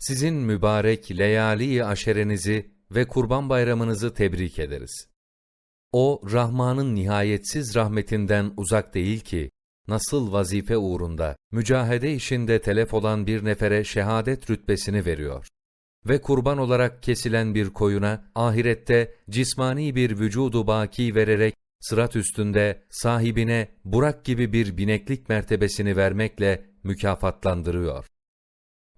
sizin mübarek leyali aşerenizi ve kurban bayramınızı tebrik ederiz. O, Rahman'ın nihayetsiz rahmetinden uzak değil ki, nasıl vazife uğrunda, mücahede işinde telef olan bir nefere şehadet rütbesini veriyor. Ve kurban olarak kesilen bir koyuna, ahirette cismani bir vücudu baki vererek, sırat üstünde sahibine Burak gibi bir bineklik mertebesini vermekle mükafatlandırıyor.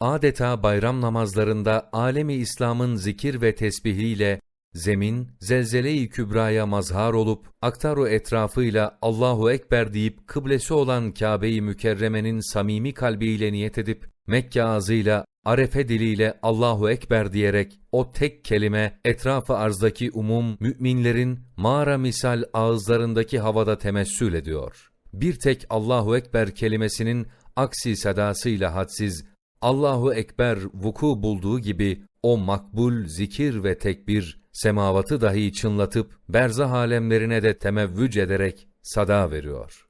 Adeta bayram namazlarında alemi İslam'ın zikir ve tesbihiyle zemin zelzele-i kübraya mazhar olup aktaru etrafıyla Allahu ekber deyip kıblesi olan Kabe-i Mükerreme'nin samimi kalbiyle niyet edip Mekke ağzıyla Arefe diliyle Allahu ekber diyerek o tek kelime etrafı arzdaki umum müminlerin mağara misal ağızlarındaki havada temessül ediyor. Bir tek Allahu ekber kelimesinin aksi sedasıyla hadsiz Allahu Ekber vuku bulduğu gibi o makbul zikir ve tekbir semavatı dahi çınlatıp berzah alemlerine de temevvüc ederek sada veriyor.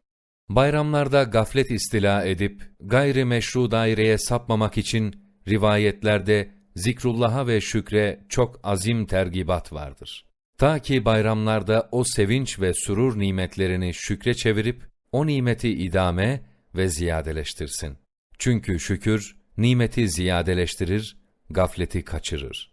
Bayramlarda gaflet istila edip gayri meşru daireye sapmamak için rivayetlerde zikrullaha ve şükre çok azim tergibat vardır. Ta ki bayramlarda o sevinç ve surur nimetlerini şükre çevirip o nimeti idame ve ziyadeleştirsin. Çünkü şükür nimeti ziyadeleştirir, gafleti kaçırır.